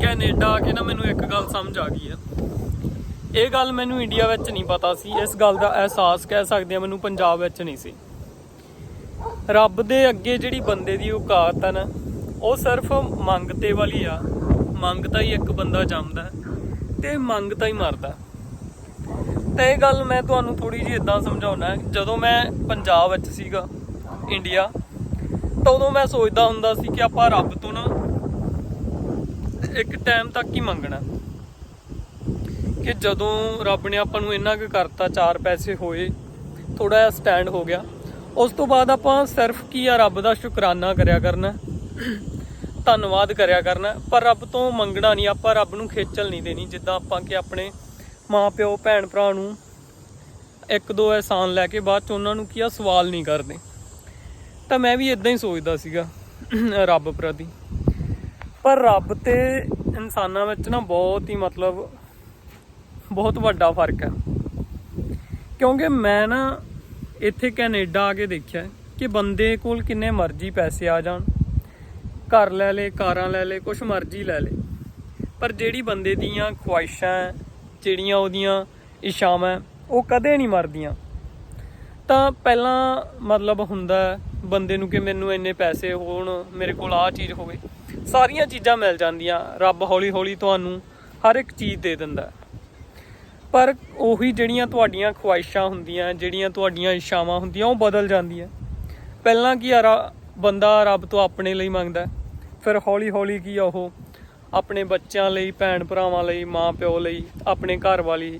Canada ਆ ਕੇ ਨਾ ਮੈਨੂੰ ਇੱਕ ਗੱਲ ਸਮਝ ਆ ਗਈ ਆ ਇਹ ਗੱਲ ਮੈਨੂੰ ਇੰਡੀਆ ਵਿੱਚ ਨਹੀਂ ਪਤਾ ਸੀ। ਇਸ ਗੱਲ ਦਾ ਅਹਿਸਾਸ ਕਹਿ ਸਕਦੇ ਆ ਮੈਨੂੰ ਪੰਜਾਬ ਵਿੱਚ ਨਹੀਂ ਸੀ। ਰੱਬ ਦੇ ਅੱਗੇ ਜਿਹੜੀ ਬੰਦੇ ਦੀ ਔਕਾਤ ਆ ਨਾ, ਉਹ ਸਿਰਫ ਮੰਗਤੇ ਵਾਲੀ ਆ। ਮੰਗਤਾ ਹੀ ਇੱਕ ਬੰਦਾ ਜੰਮਦਾ ਹੈ ਤੇ ਮੰਗਤਾ ਹੀ ਮਰਦਾ। ਹੈ। ਤੇ ਇਹ ਗੱਲ ਮੈਂ ਤੁਹਾਨੂੰ ਥੋੜੀ ਜਿਹੀ ਇਦਾਂ ਸਮਝਾਉਣਾ ਜਦੋਂ ਮੈਂ ਪੰਜਾਬ ਵਿੱਚ ਸੀਗਾ, ਇੰਡੀਆ, ਤਾਂ ਉਦੋਂ ਮੈਂ ਸੋਚਦਾ ਹੁੰਦਾ ਸੀ ਕਿ ਆਪਾਂ ਰੱਬ ਤੋਂ ਨਾ ਇੱਕ ਟਾਈਮ ਤੱਕ ਹੀ ਮੰਗਣਾ। ਕਿ ਜਦੋਂ ਰੱਬ ਨੇ ਆਪਾਂ ਨੂੰ ਇੰਨਾ ਕੁ ਕਰਤਾ, ਚਾਰ ਪੈਸੇ ਹੋਏ ਥੋੜਾ ਜਿਹਾ ਸਟੈਂਡ ਹੋ ਗਿਆ, ਉਸ ਤੋਂ ਬਾਅਦ ਆਪਾਂ ਸਿਰਫ ਕੀ ਆ, ਰੱਬ ਦਾ ਸ਼ੁਕਰਾਨਾ ਕਰਿਆ ਕਰਨਾ, ਧੰਨਵਾਦ ਕਰਿਆ ਕਰਨਾ, ਪਰ ਰੱਬ ਤੋਂ ਮੰਗਣਾ ਨਹੀਂ, ਆਪਾਂ ਰੱਬ ਨੂੰ ਖੇਚਲ ਨਹੀਂ ਦੇਣੀ, ਜਿੱਦਾਂ ਆਪਾਂ ਕਿ ਆਪਣੇ ਮਾਪਿਓ ਭੈਣ, ਭਰਾ ਨੂੰ ਇੱਕ ਦੋ ਅਹਿਸਾਨ ਲੈ ਕੇ ਬਾਅਦ ਚ ਉਹਨਾਂ ਨੂੰ ਕੀ ਆ, ਸਵਾਲ ਨਹੀਂ ਕਰਦੇ। ਤਾਂ ਮੈਂ ਵੀ ਇਦਾਂ ਹੀ ਸੋਚਦਾ ਸੀਗਾ, ਰੱਬ ਪ੍ਰਤੀ। ਪਰ ਰੱਬ ਤੇ ਇਨਸਾਨਾਂ ਵਿੱਚ ਨਾ ਬਹੁਤ ਹੀ ਮਤਲਬ ਬਹੁਤ ਵੱਡਾ ਫ਼ਰਕ ਹੈ। ਕਿਉਂਕਿ ਮੈਂ ਨਾ ਇੱਥੇ ਕੈਨੇਡਾ ਆ ਕੇ ਦੇਖਿਆ ਕਿ ਬੰਦੇ ਕੋਲ ਕਿੰਨੇ ਮਰਜ਼ੀ ਪੈਸੇ ਆ ਜਾਣ। ਘਰ ਲੈ ਲੇ, ਕਾਰਾਂ ਲੈ ਲੇ, ਕੁਛ ਮਰਜ਼ੀ ਲੈ ਲੇ। ਪਰ ਜਿਹੜੀ ਬੰਦੇ ਦੀਆਂ ਖੁਆਇਸ਼ਾਂ ਜਿਹੜੀਆਂ ਉਹਦੀਆਂ ਇਸ਼ਾਵਾਂ ਉਹ ਕਦੇ ਨਹੀਂ ਮਰਦੀਆਂ। ਤਾਂ ਪਹਿਲਾਂ ਮਤਲਬ ਹੁੰਦਾ ਬੰਦੇ ਨੂੰ ਕਿ ਮੈਨੂੰ ਇੰਨੇ ਪੈਸੇ ਹੋਣ, ਮੇਰੇ ਕੋਲ ਆਹ ਚੀਜ਼ ਹੋਵੇ। ਸਾਰੀਆਂ ਚੀਜ਼ਾਂ ਮਿਲ ਜਾਂਦੀਆਂ, ਰੱਬ ਹੌਲੀ ਹੌਲੀ ਤੁਹਾਨੂੰ ਹਰ ਇੱਕ ਚੀਜ਼ ਦੇ ਦਿੰਦਾ ਪਰ ਉਹੀ ਜਿਹੜੀਆਂ ਤੁਹਾਡੀਆਂ ਖੁਆਇਸ਼ਾਂ ਹੁੰਦੀਆਂ, ਜਿਹੜੀਆਂ ਤੁਹਾਡੀਆਂ ਇਸ਼ਾਵਾਂ ਹੁੰਦੀਆਂ, ਉਹ ਬਦਲ ਜਾਂਦੀਆਂ। ਪਹਿਲਾਂ ਕੀ ਆ ਬੰਦਾ ਰੱਬ ਤੋਂ ਆਪਣੇ ਲਈ ਮੰਗਦਾ ਫਿਰ ਹੌਲੀ ਹੌਲੀ ਕੀ ਆ ਉਹ ਆਪਣੇ ਬੱਚਿਆਂ ਲਈ, ਭੈਣ ਭਰਾਵਾਂ ਲਈ, ਮਾਂ ਪਿਓ ਲਈ, ਆਪਣੇ ਘਰ ਵਾਲੀ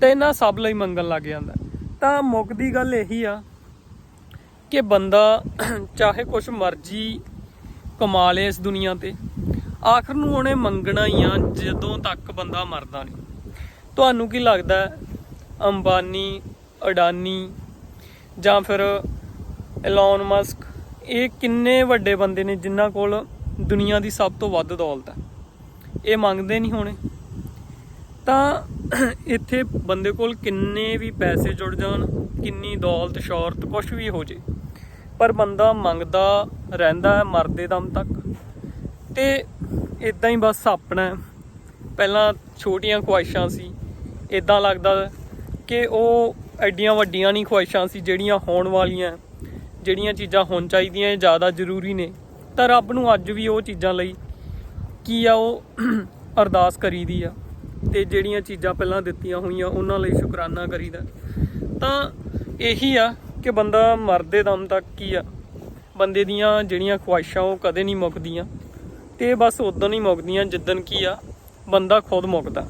ਤੇ ਇਹਨਾਂ ਸਭ ਲਈ ਮੰਗਣ ਲੱਗ ਜਾਂਦਾ ਤਾਂ ਮੁੱਕਦੀ ਗੱਲ ਇਹੀ ਆ ਕਿ ਬੰਦਾ ਚਾਹੇ ਕੁਛ ਮਰਜ਼ੀ ਕਮਾ ਲੇ ਇਸ ਦੁਨੀਆ ਤੇ। ਆਖਰ ਨੂੰ ਉਹਨੇ ਮੰਗਣਾ ਹੀ ਆ, ਜਦੋਂ ਤੱਕ ਬੰਦਾ ਮਰਦਾ ਨਹੀਂ। ਤੁਹਾਨੂੰ ਕੀ ਲੱਗਦਾ ਅੰਬਾਨੀ, ਅਡਾਨੀ ਜਾਂ ਫਿਰ ਐਲਨ ਮਸਕ ਇਹ ਕਿੰਨੇ ਵੱਡੇ ਬੰਦੇ ਨੇ ਜਿਨ੍ਹਾਂ ਕੋਲ ਦੁਨੀਆ ਦੀ ਸਭ ਤੋਂ ਵੱਧ ਦੌਲਤ ਹੈ? ਇਹ ਮੰਗਦੇ ਨਹੀਂ ਹੋਣੇ। ਤਾਂ ਇੱਥੇ ਬੰਦੇ ਕੋਲ ਕਿੰਨੇ ਵੀ ਪੈਸੇ ਜੁੜ ਜਾਣ, ਕਿੰਨੀ ਦੌਲਤ, ਸ਼ੌਹਰਤ ਕੁਝ ਵੀ ਹੋ ਜੇ। ਪਰ ਬੰਦਾ ਮੰਗਦਾ ਰਹਿੰਦਾ ਹੈ ਮਰਦੇ ਦਮ ਤੱਕ। ਤੇ ਇਦਾਂ ਹੀ ਬਸ ਆਪਣਾ ਪਹਿਲਾਂ ਛੋਟੀਆਂ ਖੁਆਇਸ਼ਾਂ ਸੀ। ਇਦਾਂ ਲੱਗਦਾ ਕਿ ਉਹ ਐਡੀਆਂ ਵੱਡੀਆਂ ਨਹੀਂ ਖੁਆਇਸ਼ਾਂ ਸੀ ਜਿਹੜੀਆਂ ਹੋਣ ਵਾਲੀਆਂ ਜਿਹੜੀਆਂ ਚੀਜ਼ਾਂ ਹੋਣ ਚਾਹੀਦੀਆਂ ਜ਼ਿਆਦਾ ਜ਼ਰੂਰੀ ਨੇ। ਤਾਂ ਰੱਬ ਨੂੰ ਅੱਜ ਵੀ ਉਹ ਚੀਜ਼ਾਂ ਲਈ ਕੀ ਆ ਉਹ ਅਰਦਾਸ ਕਰੀਦੀ ਆ। ਤੇ ਜਿਹੜੀਆਂ ਚੀਜ਼ਾਂ ਪਹਿਲਾਂ ਦਿੱਤੀਆਂ ਹੋਈਆਂ, ਉਹਨਾਂ ਲਈ ਸ਼ੁਕਰਾਨਾ ਕਰੀਦਾ। ਤਾਂ ਇਹੀ ਆ ਕਿ ਬੰਦਾ ਮਰਦੇ ਦਮ ਤੱਕ ਕੀ ਆ? ਬੰਦੇ ਦੀਆਂ ਜਿਹੜੀਆਂ ਖੁਆਇਸ਼ਾਂ ਉਹ ਕਦੇ ਨਹੀਂ ਮੁੱਕਦੀਆਂ ਤੇ ਬਸ ਉਦੋਂ ਹੀ ਮੁੱਕਦੀਆਂ ਜਿੱਦਣ ਕੀ ਆ, ਬੰਦਾ ਖੁਦ ਮੁੱਕਦਾ।